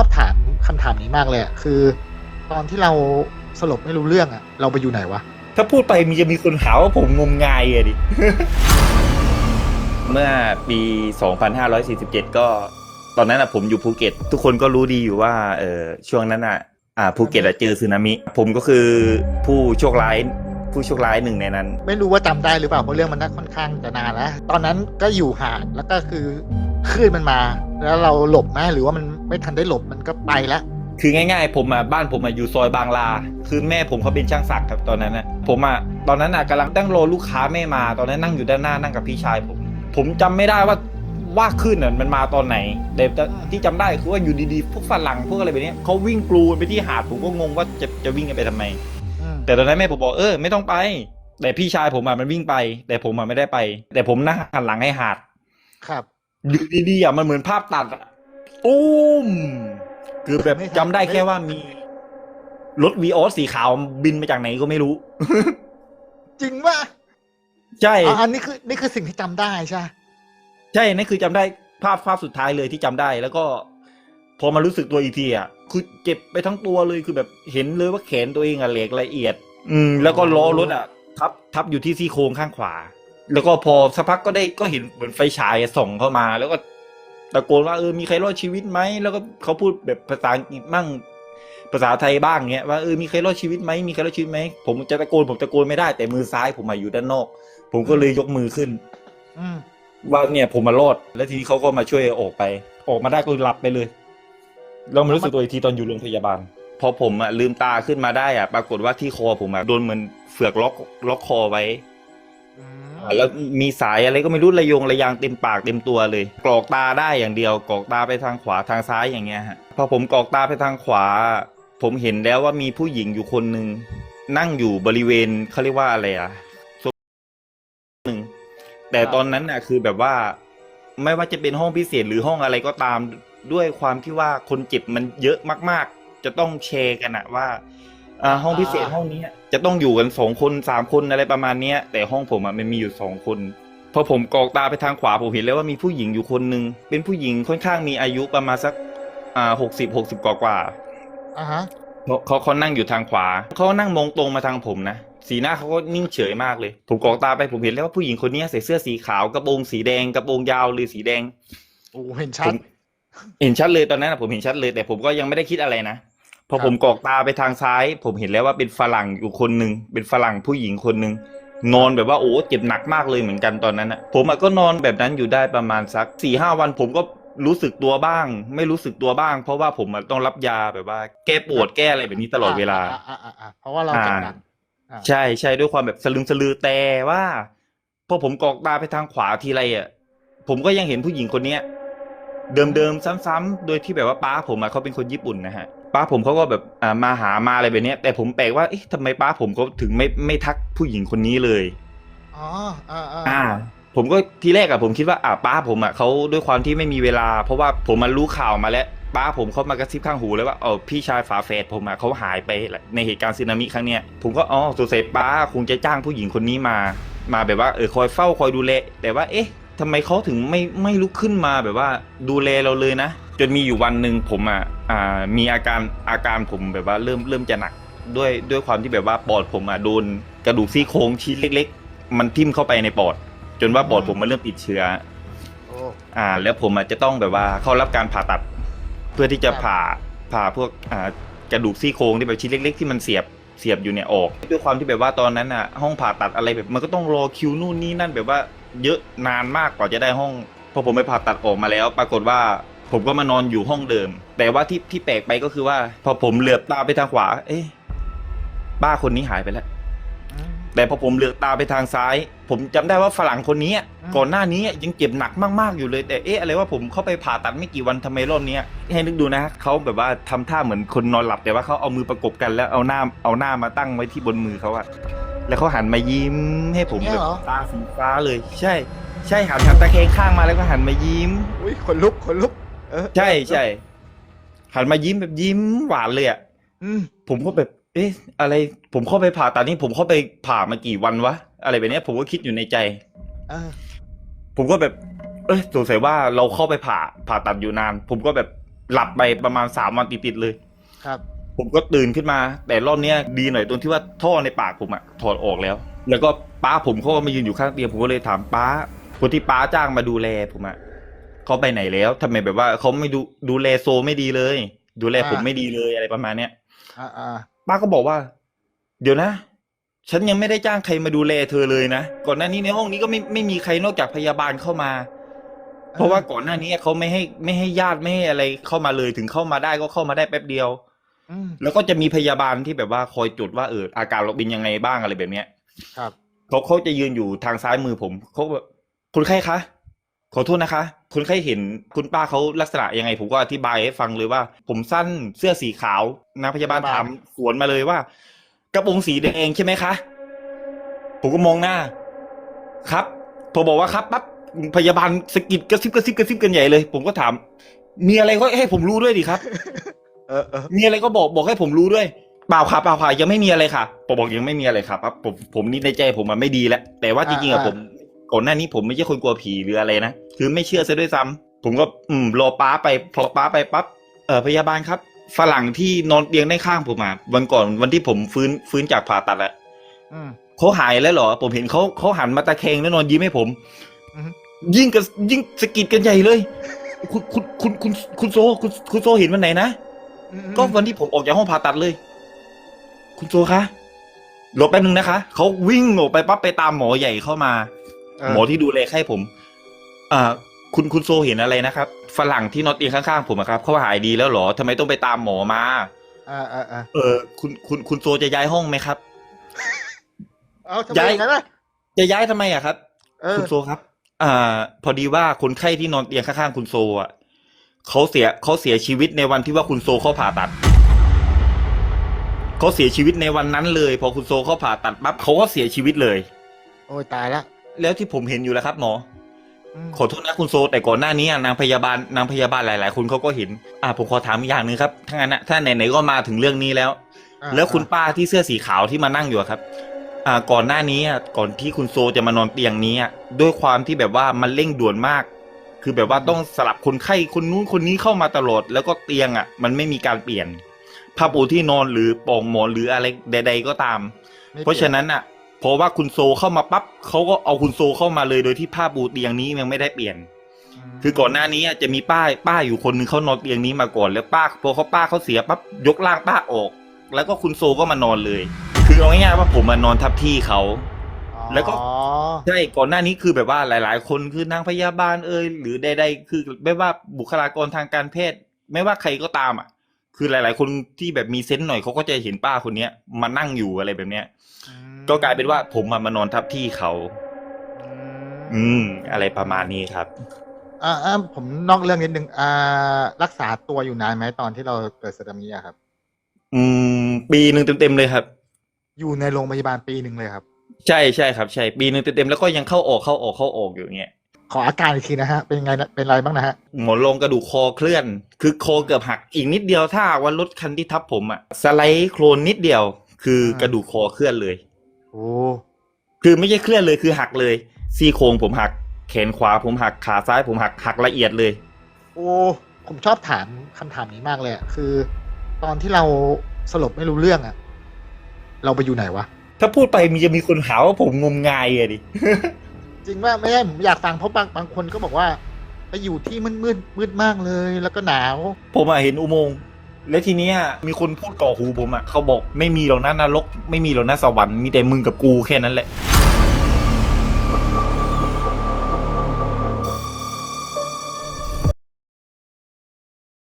อบถามคำถามนี้มากเลยอะคือ ตอนที่เราสลบไม่รู้เรื่องอะเราไปอยู่ไหนวะ ถ้าพูดไปมีจะมีคนหาว่าผมงมงายอะดิ เมื่อปี 2547 ก็ตอนนั้นอะผมอยู่ภูเก็ต ทุกคนก็รู้ดีอยู่ว่าเออช่วงนั้นอะอ่าภูเก็ตอะเจอสึนามิ ผมก็คือผู้โชคร้ายผู้โชคร้ายหนึ่งในนั้น ไม่รู้ว่าจำได้หรือเปล่าเพราะเรื่องมันน่าค่อนข้างจะนานแล้วตอนนั้นก็อยู่ห่างแล้วก็คือคลื่นมันมา แล้วเราหลบไหมหรือว่ามันไม่ทันได้หลบมันก็ไปแล้วคือง่าย ๆ ผมอะบ้านผมอะอยู่ซอยบางลา คือแม่ผมเขาเป็นช่างสักครับตอนนั้นนะผมอะตอนนั้นอะกำลังตั้งรอลูกค้าแม่มา ตอนนั้นนั่งอยู่ด้านหน้านั่งกับพี่ชายผม ผมจำไม่ได้ว่าว่าขึ้นอะมันมาตอนไหนแต่แต่ที่จำได้คือว่าอยู่ดีๆพวกฝรั่งพวกอะไรแบบเนี้ยเขาวิ่งกรูไปที่หาดผมก็งงว่าจะจะวิ่งกันไปทำไมอืมแต่ตอนนั้นแม่ผมบอกเออไม่ต้องไป แต่พี่ชายผมอะมันวิ่งไป แต่ผมอะไม่ได้ไป แต่ผมนั่งหันหลังให้หาดครับ อยู่ดีๆอะมันเหมือนภาพตัดอะตุ้มคือแบบไม่ทันจำได้แค่ว่ามี รถวีออสสีขาวบินมาจากไหนก็ไม่รู้ จริงป่ะใช่อ๋ออันนี้คือนี่คือสิ่งที่จำได้ใช่ใช่นั่นคือจำได้ภาพภาพสุดท้ายเลยที่จำได้ แล้วก็ พอมารู้สึกตัวอีกทีอะคือเจ็บไปทั้งตัวเลยคือแบบเห็นเลยว่าแขนตัวเองอะเหล็กละเอียด อืม แล้วก็ล้อรถอะ ทับทับอยู่ที่ซี่โครงข้างขวา แล้วก็พอสักพักก็ได้ก็เห็นเหมือนไฟฉายส่องเข้ามา แล้วก็ตะโกนว่าเออมีใครรอดชีวิตไหมแล้วก็เขาพูดแบบภาษาอังกฤษมั่งภาษาไทยบ้างเงี้ยว่าเออมีใครรอดชีวิตไหมมีใครรอดชีวิตไหมผมจะตะโกนผมตะโกนไม่ได้ แต่มือซ้ายผมมาอยู่ด้านนอก ผมก็เลยยกมือขึ้นอืมว่าเนี่ยผมมารอดแล้วทีนี้เขาก็มาช่วยออกไป ออกมาได้ก็หลับไปเลยแล้วมารู้สึกตัวอีกทีตอนอยู่โรงพยาบาล พอผมอะลืมตาขึ้นมาได้อะปรากฏว่าที่คอผมอะโดนเหมือนเฟือกล็อกล็อกคอไว้อืมอ่า แล้วมีสายอะไรก็ไม่รู้ระยงระยางเต็มปากเต็มตัวเลย กรอกตาได้อย่างเดียว กรอกตาไปทางขวาทางซ้ายอย่างเงี้ยฮะพอผมกรอกตาไปทางขวา ผมเห็นแล้วว่ามีผู้หญิงอยู่คนหนึ่งนั่งอยู่บริเวณเขาเรียกว่าอะไรอะโซนหนึ่งแต่ตอนนั้นน่ะคือแบบว่า ไม่ว่าจะเป็นห้องพิเศษหรือห้องอะไรก็ตามด้วยความที่ว่าคนเจ็บมันเยอะมาก ๆ จะต้องแชร์กันอะว่า ห้องพิเศษห้องนี้จะต้องอยู่กันสองคนสามคนอะไรประมาณเนี้ย แต่ห้องผมอะมันมีอยู่สองคนพอผมกรอกตาไปทางขวาผมเห็นแล้วว่ามีผู้หญิงอยู่คนหนึ่งเป็นผู้หญิงค่อนข้างมีอายุประมาณสักอ่าหกสิบหกสิบกว่ากว่าอ่าฮะเขาเขาเขานั่งอยู่ทางขวาเขานั่งมองตรงมาทางผมนะสีหน้าเขาก็นิ่งเฉยมากเลย ผมกรอกตาไปผมเห็นแล้วว่าผู้หญิงคนนี้ใส่เสื้อสีขาวกระโปรงสีแดงกระโปรงยาวหรือสีแดงโอ้เห็นชัผดมเห็นชัดเลยตอนนั้นนะผมเห็นชัดเลย แต่ผมก็ยังไม่ได้คิดอะไรนะ พอครับผมกรอกตาไปทางซ้าย ผมเห็นแล้วว่าเป็นฝรั่งอยู่คนหนึ่งเป็นฝรั่งผู้หญิงคนหนึ่งนอนแบบว่าโอ้เจ็บหนักมากเลยเหมือนกันตอนนั้นอะผมอะก็นอนแบบนั้นอยู่ได้ประมาณสักสี่ห้าวัน ผมก็รู้สึกตัวบ้าง ไม่รู้สึกตัวบ้าง เพราะว่าผมอะต้องรับยาแบบว่า แก้ปวดแก้อะไรแบบนี้ตลอดเวลาอ่อ่อ่าอ่าเพราะว่าเราเจ็บหนักอ่าใช่ใช่ด้วยความแบบสลึมสลือแต่ว่าพอผมกรอกตาไปทางขวาทีไรอะผมก็ยังเห็นผู้หญิงคนเนี้ยเดิมๆซ้ำๆโดยที่แบบว่าป้าผมอะเขาเป็นคนญี่ปุ่นนะฮะ ป้าผมเขาก็แบบอ่ามาหามาอะไรแบบเนี้ยแต่ผมแปลกว่าเอ๊ะทำไมป้าผมเขาถึงไม่ไม่ทักผู้หญิงคนนี้เลย อ๋ออ่าอ่าอ่า ผมก็ทีแรกอะผมคิดว่าอ่าป้าผมอะเขาด้วยความที่ไม่มีเวลา เพราะว่าผมมารู้ข่าวมาแล้วป้าผมเขามากระซิบข้างหูเลยว่าเออพี่ชายฝาแฝดผมอะเขาหายไปในเหตุการณ์สึนามิครั้งเนี้ยผมก็อ๋อสงสัยป้าคงจะจ้างผู้หญิงคนนี้มา มาแบบว่าเออคอยเฝ้าคอยดูแลแต่ว่าเอ๊ะทำไมเขาถึงไม่ไม่ลุกขึ้นมาแบบว่าดูแลเราเลยนะ จนมีอยู่วันหนึ่งผมอะ อ่ามีอาการอาการผมแบบว่าเริ่มเริ่มจะหนักด้วยด้วยความที่แบบว่าปอดผมอะโดนกระดูกซี่โครงชิ้นเล็ก ๆ มันทิ่มเข้าไปในปอด จนว่าปอดผมมันเริ่มติดเชื้อโอ้อ่า แล้วผมอาจจะต้องแบบว่าเข้ารับการผ่าตัด เพื่อที่จะครับผ่าผ่าพวกอ่ากระดูกซี่โครงที่แบบชิ้นเล็ก ๆ ที่มันเสียบเสียบอยู่เนี่ยออกด้วยความที่แบบว่าตอนนั้นอะ ห้องผ่าตัดอะไรแบบมันก็ต้องรอคิวนู่นนี่นั่นแบบว่าเยอะนานมากกว่าจะได้ห้องพอผมไปผ่าตัดออกมาแล้ว ปรากฏว่า ผมก็มานอนอยู่ห้องเดิม แต่ว่าที่ที่แปลกไปก็คือว่า พอผมเหลือบตาไปทางขวา เอ๊ะป้าคนนี้หายไปแล้วอืมแต่พอผมเหลือกตาไปทางซ้าย ผมจำได้ว่าฝรั่งคนนี้อืมก่อนหน้านี้ยังเจ็บหนักมากๆอยู่เลย แต่เอ๊ะอะไรว่าผมเข้าไปผ่าตัดไม่กี่วันทำไมรอบเนี้ยให้นึกดูนะเขาแบบว่าทำท่าเหมือนคนนอนหลับ แต่ว่าเขาเอามือประกบกันแล้วเอาหน้าเอาหน้ามาตั้งไว้ที่บนมือเขาอะแล้วเขาหันมายิ้มให้ผมเนี่แบยบเหรอ ตาสีฟ้าเลย ใช่ ใช่หันหันตะแคงข้างมาแล้วก็หันมายิ้ม อุ้ยขนลุกขนลุก เออใช่ใช่หันมายิ้มแบบยิ้มหวานเลยอะอืมผมก็แบบ เอ๊ะ อะไร ผมเข้าไปผ่าตัดนี่ผมเข้าไปผ่ามากี่วันวะ อะไรแบบเนี้ย ผมก็คิดอยู่ในใจ เออผมก็แบบ เอ้ยสงสัยว่าเราเข้าไปผ่าผ่าตัดอยู่นาน ผมก็แบบหลับไปประมาณสามวันติดๆเลย ครับ ผมก็ตื่นขึ้นมา แต่รอบเนี้ยดีหน่อยตรงที่ว่าท่อในปากผมอะถอดออกแล้ว แล้วก็ป้าผมเขาก็มายืนอยู่ข้างเตียงผมก็เลยถามป้าคนที่ป้าจ้างมาดูแลผมอะ เขาไปไหนแล้วทำไมแบบว่าเขาไม่ดูดูแลโซไม่ดีเลย ดูแลผมไม่ดีเลยอะไรประมาณเนี้ยอ่าอ่าป้าก็บอกว่า เดี๋ยวนะ ฉันยังไม่ได้จ้างใครมาดูแลเธอเลยนะก่อนหน้านี้ในห้องนี้ก็ไม่ไม่มีใครนอกจากพยาบาลเข้ามา เพราะว่าก่อนหน้านี้เขาไม่ให้ไม่ให้ญาติไม่ให้อะไรเข้ามาเลยถึงเข้ามาได้ก็เข้ามาได้แป๊บเดียวอืมแล้วก็จะมีพยาบาลที่แบบว่าคอยจดว่าเอออาการเราเป็นยังไงบ้างอะไรแบบเนี้ย ครับเขาเขาจะยืนอยู่ทางซ้ายมือผมเขาแบบคนไข้คะ ขอโทษนะคะคนไข้เห็นคุณป้าเขาลักษณะยังไง ผมก็อธิบายให้ฟังเลยว่า ผมสั้นเสื้อสีขาวนางพยาบาลถามสวนมาเลยว่า กระโปรงสีแดงใช่ไหมคะ ผมก็มองหน้า ครับพอบอกว่าครับปั๊บพยาบาลสะกิดกระซิบกระซิบกระซิบกันใหญ่เลย ผมก็ถาม มีอะไรก็ให้ผมรู้ด้วยดิครับเออเออมีอะไรก็บอกบอกให้ผมรู้ด้วยเปล่าค่ะเปล่าค่ะยังไม่มีอะไรค่ะผมบอกยังไม่มีอะไรครับปั๊บผมผมนี่ในใจผมมันไม่ดีแล้วแต่ว่าจริงๆอะผม ก่อนหน้านี้ผมไม่ใช่คนกลัวผีหรืออะไรนะคือไม่เชื่อซะด้วยซ้ำผมก็อืมรอป้าไปพอป้าไปปั๊บเออพยาบาลครับ ฝรั่งที่นอนเตียงได้ข้างผมมาวันก่อนวันที่ผมฟื้นฟื้นจากผ่าตัดอะอืมเขาหายแล้วเหรอ ผมเห็นเขาเขาหันมาตะแคงแล้วนอนยิ้มให้ผมอือฮึยิ่งกับยิ่งสะกิดกันใหญ่เลย คุณคุณคุณคุณคุณโซคุณคุณโซเห็นวันไหนนะอืมอืมก็วันที่ผมออกจากห้องผ่าตัดเลย คุณโซคะรอแป๊บนึงนะคะเขาวิ่งออกไปปั๊บไปตามหมอใหญ่เข้ามาเออ หมอที่ดูแลไข้ผมอ่าคุณคุณโซเห็นอะไรนะครับฝรั่งที่นอนเตียงข้างๆผมอะครับเขาหายดีแล้วเหรอทำไมต้องไปตามหมอมา อ่าอ่าอ่าเออ คุณคุณคุณโซจะย้ายห้องไหมครับ เอาทำไมย้ายอย่างนั้นล่ะจะย้ายทำไมอะครับ เออ คุณโซครับ อ่า พอดีว่าคนไข้ที่นอนเตียงข้างๆคุณโซอะเขาเสียเขาเสียชีวิตในวันที่ว่าคุณโซเขาผ่าตัดเขาเสียชีวิตในวันนั้นเลย พอคุณโซเขาผ่าตัดปั๊บเขาก็เสียชีวิตเลย โอ้ยตายละ แล้วที่ผมเห็นอยู่แล้วครับหมออืมขอโทษนะคุณโซ แต่ก่อนหน้านี้อะนางพยาบาลนางพยาบาลหลาย ๆ คนเขาก็เห็น อ่าผมขอถามอีกอย่างหนึ่งครับถ้างั้นนะถ้าไหนๆก็มาถึงเรื่องนี้แล้ว อ่าแล้วคุณป้าที่เสื้อสีขาวที่มานั่งอยู่อะครับ อ่า ก่อนหน้านี้อะก่อนที่คุณโซจะมานอนเตียงนี้อะด้วยความที่แบบว่ามันเร่งด่วนมาก คือแบบว่าต้องสลับคนไข้คนนู้นคนนี้เข้ามาตลอด แล้วก็เตียงอะ มันไม่มีการเปลี่ยนผ้าปูที่นอนหรือปลองหมอนหรืออะไรใด ๆ ก็ตาม ไม่เพราะฉะนั้นอะ เพราะว่าคุณโซเข้ามาปั๊บเขาก็เอาคุณโซเข้ามาเลยโดยที่ผ้าปูเตียงนี้ยังไม่ได้เปลี่ยนมคือก่อนหน้านี้อะจะมีป้าป้าอยู่คนหนึ่งเขานอนเตียงนี้มาก่อนแล้วป้าพอเขาป้าเขาเสียปั๊บยกร่างป้าออก แล้วก็คุณโซก็มานอนเลย คือเอาง่ายๆว่าผมมานอนทับที่เขาอ๋อแล้วก็ใช่ก่อนหน้านี้คือแบบว่าหลาย ๆ คนคือนางพยาบาลเอ่ยหรือใดๆคือไม่ว่าบุคลากรทางการแพทย์ ไม่ว่าใครก็ตามอะ คือหลาย ๆ คนที่แบบมีเซนส์หน่อยเขาก็จะเห็นป้าคนเนี้ยมานั่งอยู่อะไรแบบเนี้ยอืมก็กลายเป็นว่าผมมามานอนทับที่เขา อืมอืมอะไรประมาณนี้ครับอ่าอ่าผมนอกเรื่องนิดนึงอ่า รักษาตัวอยู่นานไหมตอนที่เราเกิดสึนามิอะครับ อืม ปีหนึ่งเต็ม ๆ เลยครับ อยู่ในโรงพยาบาลปีหนึ่งเลยครับ ใช่ใช่ครับ ใช่ ปีหนึ่งเต็ม ๆ แล้วก็ยังเข้าออกเข้าออกเข้าออกอยู่อย่างเงี้ย ขออาการอีกทีนะฮะ เป็นไงนะเป็นไรบ้างนะฮะ หมอนรองกระดูกคอเคลื่อน คือคอเกือบหักอีกนิดเดียวถ้าหากว่ารถคันที่ทับผมอะสไลด์โครนนิดเดียว คืออากระดูกคอเคลื่อนเลย โอ้คือไม่ใช่เคลื่อนเลยคือหักเลย ซี่โครงผมหัก แขนขวาผมหักขาซ้ายผมหักหักละเอียดเลย โอ้ผมชอบถามคำถามนี้มากเลยอะคือ ตอนที่เราสลบไม่รู้เรื่องอะเราไปอยู่ไหนวะถ้าพูดไปมีจะมีคนหาว่าผมงมงายอะดิ จริงว่าไม่ใช่ผมอยากฟังเพราะบางบางคนก็บอกว่า ไปอยู่ที่มืดมืดมืดมากเลย แล้วก็หนาว ผมอะเห็นอุโมงค์และทีเนี้ยมีคนพูดก่อหูผมอะเขาบอกไม่มีหรอกนะนรกไม่มีหรอกนะสวรรค์มีแต่มึงกับกูแค่นั้นแหละ